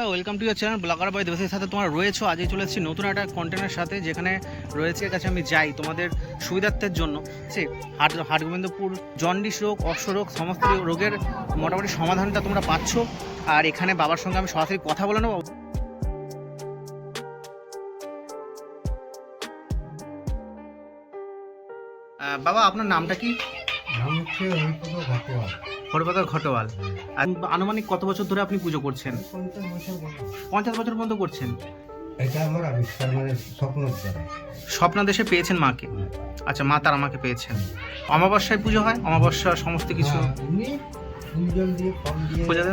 বন্ধুরা welcome to your channel blogger by দেবেশের সাথে তোমরা রয়েছো। আজই চলে এসেছি নতুন একটা কন্টেন্টের সাথে, যেখানে রয়েছে কাছে আমি যাই তোমাদের সুবিধার্থের জন্য। সে হাট, হাটগোবিন্দপুর জন্ডিস রোগ, অশ্ব রোগ, সমস্ত রোগের মোটামুটি সমাধানটা তোমরা পাচ্ছ। আর এখানে বাবার সঙ্গে আমি সরাসরি কথা বলে নেব। বাবা, আপনার নামটা কি? নাম হচ্ছে ঘটোয়াল। আর আনুমানিক কত বছর ধরে আপনি পুজো করছেন? পঞ্চাশ বছর। পর্যন্ত করছেন। এটা আমার আবিষ্কার মানে স্বপ্ন স্বপ্নাদেশে পেয়েছেন মাকে? আচ্ছা মা তার আমাকে পেয়েছেন। অমাবস্যায় পুজো হয়? অমাবস্যা সমস্ত কিছু? হ্যাঁ,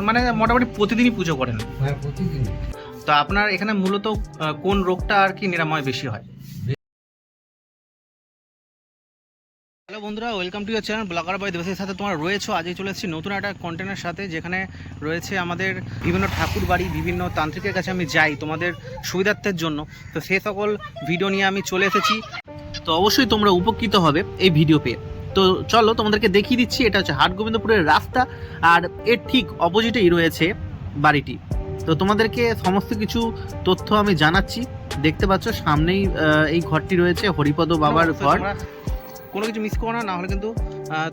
মানে মোটামুটি প্রতিদিনই পুজো করেন? হ্যাঁ প্রতিদিন তো আপনার এখানে মূলত কোন রোগটা আর কি নিরাময় বেশি হয়? হ্যালো বন্ধুরা welcome to your channel blogger by দেবেশের সাথে তোমরা রয়েছো। আজই চলে এসেছি নতুন একটা কন্টেন্টের সাথে যেখানে রয়েছে আমাদের বিভিন্ন ঠাকুর বাড়ি বিভিন্ন তান্ত্রিকের কাছে আমি যাই তোমাদের সুবিধার্থের জন্য। তো সে সকল ভিডিও নিয়ে আমি চলে এসেছি। তো অবশ্যই তোমরা উপকৃত হবে এই ভিডিও পেয়ে। তো চলো তোমাদেরকে দেখিয়ে দিচ্ছি এটা হচ্ছে হাট গোবিন্দপুরের রাস্তা আর এর ঠিক অপোজিটেই রয়েছে বাড়িটি। তো তোমাদেরকে সমস্ত কিছু তথ্য আমি জানাচ্ছি। দেখতে পাচ্ছ সামনেই এই ঘরটি রয়েছে হরিপদ বাবার ঘর। কোনো কিছু মিস করো না না হলে কিন্তু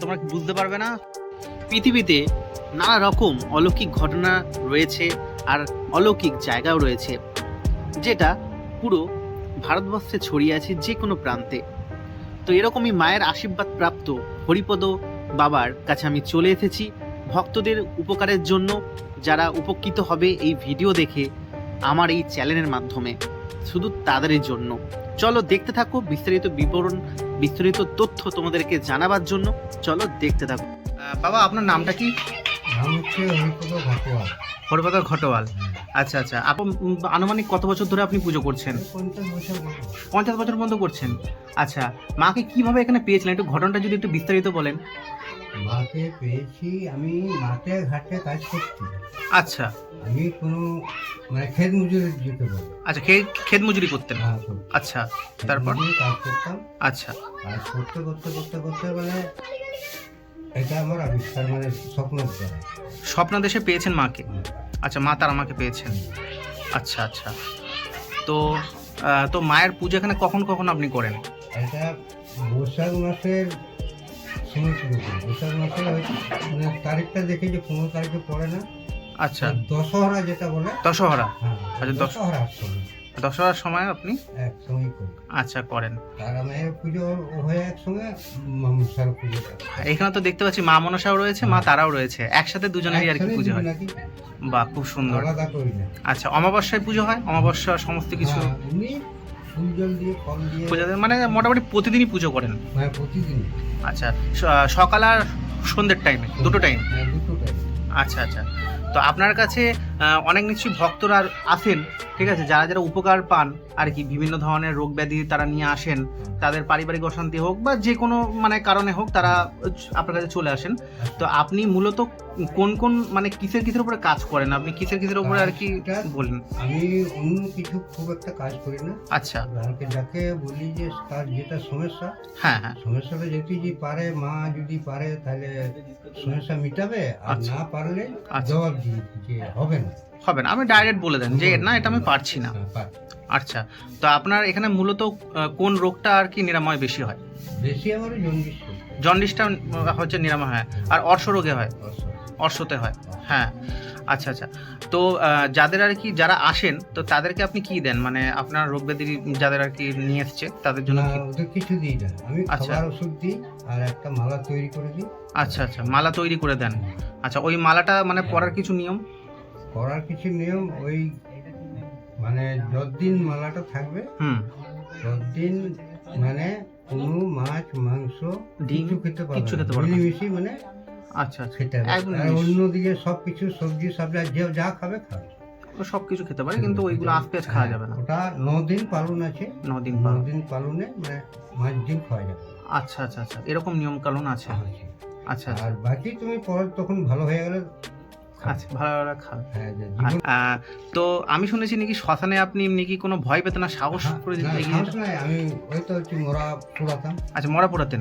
তোমরা বুঝতে পারবে না। পৃথিবীতে নানা রকম অলৌকিক ঘটনা রয়েছে আর অলৌকিক জায়গাও রয়েছে, যেটা পুরো ভারতবর্ষে ছড়িয়ে আছে যে কোনো প্রান্তে। তো এরকমই মায়ের আশীর্বাদ প্রাপ্ত হরিপদ বাবার কাছে আমি চলে এসেছি। ভক্তদের উপকারের জন্য যারা উপকৃত হবে এই ভিডিও দেখে আমার এই চ্যানেলের মাধ্যমে, শুধু তাদেরই জন্য। চলো দেখতে থাকো বিস্তারিত বিবরণ বিস্তারিত তথ্য তোমাদেরকে জানাবার জন্য চলো দেখতে থাকো। বাবা আপনার নামটা কি? নাম হচ্ছে হরিপদ হরপদ আচ্ছা আচ্ছা। আপনি আনুমানিক কত বছর ধরে আপনি পুজো করছেন? পঞ্চাশ বছর বয়স। পঞ্চাশ বছর পর্যন্ত করছেন। আচ্ছা মাকে কীভাবে এখানে পেয়েছিলেন? একটু ঘটনাটা যদি একটু বিস্তারিত বলেন। মাকে পেয়েছি আমি মাঠে ঘাটে কাজ করছি। আচ্ছা। আমি কোনো মানে খেত মজুরি যেতে বলে আচ্ছা খে- ক্ষেত মজুরি করতেন। হ্যাঁ আচ্ছা খেত তারপর কাজ করতাম। আচ্ছা। কাজ করতে করতে করতে করতে মানে এটা আমার আবিষ্কার মানে স্বপ্ন দ্বারা স্বপ্নাদেশে পেয়েছেন মাকে? আচ্ছা মা তার আমাকে পেয়েছেন। আচ্ছা আচ্ছা। তো তো মায়ের পুজো এখানে কখন কখন আপনি করেন? এটা বৈশাখ মাসের সময় শুরু করি বৈশাখ মাসে মানে তারিখটা দেখি যে পনেরো তারিখে পড়ে না। আচ্ছা। দশহরা যেটা বলে দশহরা। হ্যাঁ আচ্ছা, দশ- দশহরার সময়। দশহরার সময় আপনি? একসঙ্গেই করি। আচ্ছা করেন। তারা মায়ের পুজো হয়ে একসঙ্গে মনসার পুজো এখানে তো দেখতে পাচ্ছি মা মনসাও রয়েছে মা তারাও রয়েছে। একসাথে দুজনেরই আর কি পুজো হয়। বাহ খুব সুন্দর। আচ্ছা অমাবস্যায় পুজো হয়? অমাবস্যা সমস্ত কিছু হ্যাঁ, পুজো দেয়, মানে মোটামুটি প্রতিদিনই পুজো করেন? হ্যাঁ প্রতিদিন। আচ্ছা সকাল আর সন্ধ্যের টাইমে হ্যাঁ দুটো টাইম আচ্ছা আচ্ছা। তো আপনার কাছে অনেক নিশ্চয়ই ভক্তরা আসেন ঠিক আছে? যারা যারা উপকার পান আর কি বিভিন্ন ধরনের রোগ ব্যাধি তারা নিয়ে আসেন তাদের পারিবারিক অশান্তি হোক বা যে কোনো মানে কারণে হোক তারা আপনার কাছে চলে আসেন। তো আপনি মূলত কোন কোন মানে কিসের কিসের উপরে কাজ করেন? আপনি কিসের কিসের উপরে আর কি বলেন? আমি অন্য কিছু খুব একটা কাজ করি না। আচ্ছা। যাকে যাকে বলি যে তার যেটা সমস্যা হ্যাঁ হ্যাঁ। সমস্যাটা যদি যে পারে মা যদি পারে তাহলে সমস্যা মিটাবে আর আচ্ছা। না পারলে আচ্ছা। জবাব দিয়ে হবে না। হবে না। আমি ডাইরেক্ট বলে দেন যে না এটা আমি পারছি না। হ্যাঁ, আচ্ছা তো আপনার এখানে মূলত কোন রোগটা আর কি নিরাময় বেশি হয়? বেশি আমার জন্ডিস জন্ডিসটা হচ্ছে নিরাময় হয়। আর অর্শ রোগে হয়? অর্শতে হয়। হ্যাঁ। আচ্ছা আচ্ছা। তো যাদের আর কি যারা আসেন তো তাদেরকে আপনি কি দেন? মানে আপনার রোগ ব্যাধি যাদের আর কি নিয়ে এসছে তাদের জন্য কি? কিছু দিই না। আমি আচ্ছা। খাবার ওষুধ দিই আর একটা মালা তৈরি করে দিই। আচ্ছা আচ্ছা। মালা তৈরি করে দেন। আচ্ছা ওই মালাটা মানে পরার কিছু নিয়ম? করার কিছু নিয়ম ওই মানে যতদিন মালাটা থাকবে হুম। ততদিন মানে কোনো মাছ মাংস ডিম, কিছু খেতে পারবে পারবে। মিলিমিশি মানে আচ্ছা আচ্ছা। খেতে একদম আর অন্যদিকে সব কিছু সবজি সবজি যে যা খাবে খাবে। সব কিছু খেতে পারে কিন্তু ওইগুলো আজ পেঁয়াজ খাওয়া যাবে না। ওটা ন দিন পালন আছে। ন দিন ন দিন পালনে মানে মাছ ডিম খাওয়া যাবে। আচ্ছা আচ্ছা আচ্ছা। এরকম নিয়ম কানুন আছে। আচ্ছা আচ্ছা। আর বাকি তুমি পরে তখন ভালো হয়ে গেলে আচ্ছা ভালো ভালো খাবে হ্যাঁ যে জীবন আহ, তো আমি শুনেছি নাকি শ্মশানে আপনি নাকি কোনো ভয় পেতেন না সাহস হ্যাঁ, করে দিতে আমি ওই তো হচ্ছে মোরা পোড়াতাম আচ্ছা মরা পড়াতেন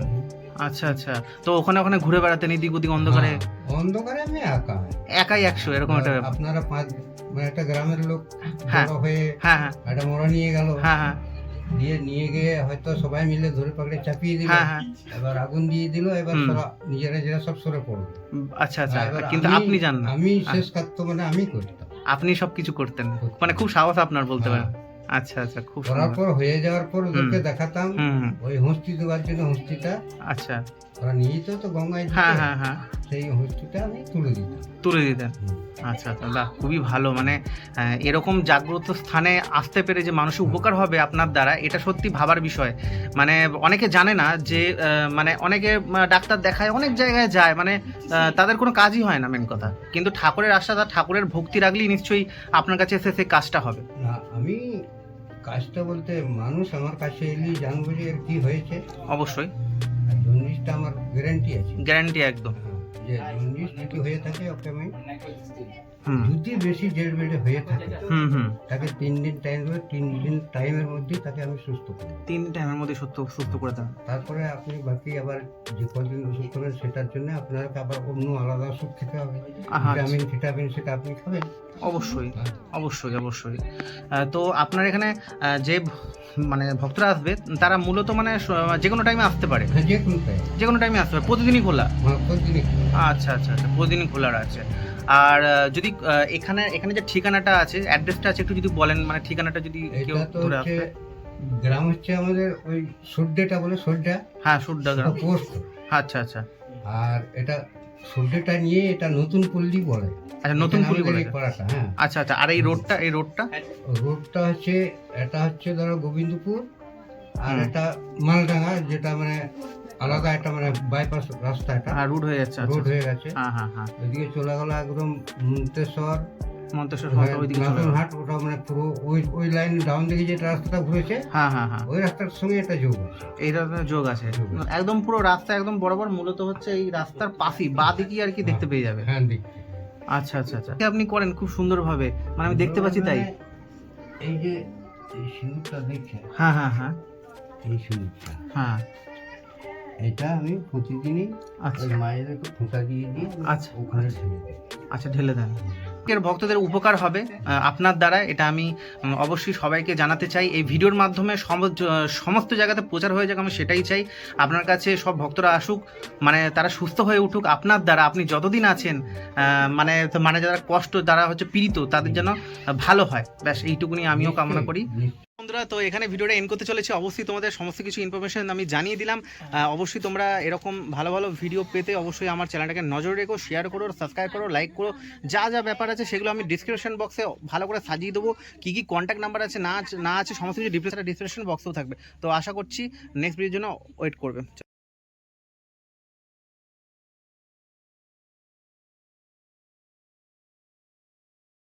আচ্ছা আচ্ছা তো ওখানে ওখানে ঘুরে বেড়াতেন এদিক ওদিক অন্ধকারে? হ্যাঁ, অন্ধকারে আমি একা একাই একশো এরকম একটা। আপনারা পাঁচ মানে একটা গ্রামের লোক হ্যাঁ। হয়ে হ্যাঁ হ্যাঁ। একটা মোড়া নিয়ে গেল। হ্যাঁ হ্যাঁ। দিয়ে নিয়ে গিয়ে হয়তো সবাই মিলে ধরে পাকড়ে চাপিয়ে দিল হ্যাঁ হ্যাঁ। এবার আগুন দিয়ে দিল এবার নিজেরা নিজেরা সব সরে পড়ল। আচ্ছা আচ্ছা কিন্তু আপনি জান না আমি শেষ কাজ মানে আমি করতাম। আপনি সব কিছু করতেন মানে খুব সাহস আপনার বলতে হ্যাঁ। পারেন আচ্ছা আচ্ছা খুব করার। পর হয়ে যাওয়ার পর ওদেরকে দেখাতাম। ওই হস্তি দেওয়ার জন্য হস্তিটা আচ্ছা। ওরা নিয়ে তো গঙ্গায় হ্যাঁ হ্যাঁ হ্যাঁ। সেই হস্তিটা আমি তুলে দিতাম। তুলে দিতেন। হুম। আচ্ছা আচ্ছা বাহ খুবই ভালো। মানে এরকম জাগ্রত স্থানে আসতে পেরে যে মানুষের উপকার হবে আপনার দ্বারা এটা সত্যি ভাবার বিষয়। মানে অনেকে জানে না যে মানে অনেকে ডাক্তার দেখায় অনেক জায়গায় যায়। মানে তাদের কোনো কাজই হয় না মেন কথা। কিন্তু ঠাকুরের আশা তার ঠাকুরের ভক্তি রাখলেই নিশ্চয়ই আপনার কাছে এসে সেই কাজটা হবে। না আমি কাজটা বলতে মানুষ আমার কাছে এলেই জানব যে কি হয়েছে। অবশ্যই। আমার গ্যারান্টি আছে। গ্যারান্টি একদম। হ্যাঁ, যে যদি হয়ে থাকে ওকে আমি যদি বেশি জেল বেডে হয়ে থাকে। হুম হুম। তাকে তিন দিন টাইম দেবে তিন দিন টাইমের মধ্যেই তাকে আমি সুস্থ করব তিন টাইমের মধ্যে সত্য সুস্থ করে দেন। তারপরে আপনি বাকি আবার যে কদিন ওষুধ খাবেন সেটার জন্য আপনাকে আবার অন্য আলাদা ওষুধ খেতে হবে। আহা, ভিটামিন সেটা আপনি খাবেন। অবশ্যই হ্যাঁ। অবশ্যই অবশ্যই। তো আপনার এখানে যে মানে ভক্তরা আসবে তারা মূলত মানে যে কোনো টাইমে আসতে পারে? হ্যাঁ যে কোনো টাইম আসতে পারে। প্রতিদিনই খোলা? হ্যাঁ প্রতিদিনই আচ্ছা আচ্ছা আচ্ছা প্রতিদিনই খোলা আছে। আর যদি এখানে এখানে যে ঠিকানাটা আছে অ্যাড্রেসটা আছে একটু যদি বলেন মানে ঠিকানাটা যদি কেউ এটা ধরে আসতে গ্রাম হচ্ছে আমাদের ওই সর্ডেটা বলে সর্ডা হ্যাঁ সুদ্দা গ্রাম। পোস্ট আচ্ছা আচ্ছা। আর এটা সর্ডেটা নিয়ে এটা নতুন পল্লী বলে। আচ্ছা নতুন এখানে পুলি আমাদের বলে। পাড়াটা হ্যাঁ। আচ্ছা আচ্ছা আর এই রোডটা এই রোডটা? রোডটা হচ্ছে এটা হচ্ছে ধরো গোবিন্দপুর আর। এটা মালডাঙ্গা যেটা মানে আলাদা একটা মানে বাইপাস রাস্তা এটা। হ্যাঁ রুট হয়ে যাচ্ছে আচ্ছা রোড হয়ে গেছে। হ্যাঁ হ্যাঁ হ্যাঁ। ওইদিকে চলে গেল একদম মন্তেশ্বর। হাট ওটা মানে পুরো ওই ওই লাইন ডাউন দিকে যে রাস্তাটা ঘুরেছে হ্যাঁ হ্যাঁ হ্যাঁ। ওই রাস্তার সঙ্গে এটা যোগ আছে। তো যোগ আছে। একদম পুরো রাস্তা একদম বরাবর মূলত হচ্ছে এই রাস্তার পাশেই বা আর কি দেখতে পেয়ে যাবে। হ্যাঁ দিক আচ্ছা আচ্ছা আচ্ছা। আপনি করেন খুব সুন্দরভাবে। মানে আমি দেখতে পাচ্ছি তাই। এই যে এই সিঁদুরটা দেখছেন? হ্যাঁ হ্যাঁ হ্যাঁ। এই সিঁদুরটা হ্যাঁ। এটা আমি প্রতিদিনই আচ্ছা মায়েদেরকে ফোঁটা দিয়ে দিই আচ্ছা। ওখানে ঢেলে দিই। আচ্ছা ঢেলে দেন এর ভক্তদের উপকার হবে আপনার দ্বারা এটা আমি অবশ্যই সবাইকে জানাতে চাই এই ভিডিওর মাধ্যমে সমস্ত জায়গাতে প্রচার হয়ে যাক আমি সেটাই চাই আপনার কাছে সব ভক্তরা আসুক মানে তারা সুস্থ হয়ে উঠুক আপনার দ্বারা আপনি যতদিন আছেন মানে মানে যারা কষ্ট যারা হচ্ছে পীড়িত তাদের যেন ভালো হয় ব্যাস এইটুকুনি আমিও কামনা করি। বন্ধুরা, তো এখানে ভিডিওটা এন করতে চলেছে। অবশ্যই তোমাদের সমস্ত কিছু ইনফরমেশন আমি জানিয়ে দিলাম। অবশ্যই তোমরা এরকম ভালো ভালো ভিডিও পেতে অবশ্যই আমার চ্যানেলটাকে নজর রেখো শেয়ার করো সাবস্ক্রাইব করো লাইক করো। যা যা ব্যাপার আছে সেগুলো আমি ডিসক্রিপশন বক্সে ভালো করে সাজিয়ে দেবো। কী কী কন্ট্যাক্ট নাম্বার আছে, না না আছে, সমস্ত কিছু ডিসক্রিপশন বক্সেও থাকবে। তো আশা করছি নেক্সট ভিডিওর জন্য ওয়েট করবে।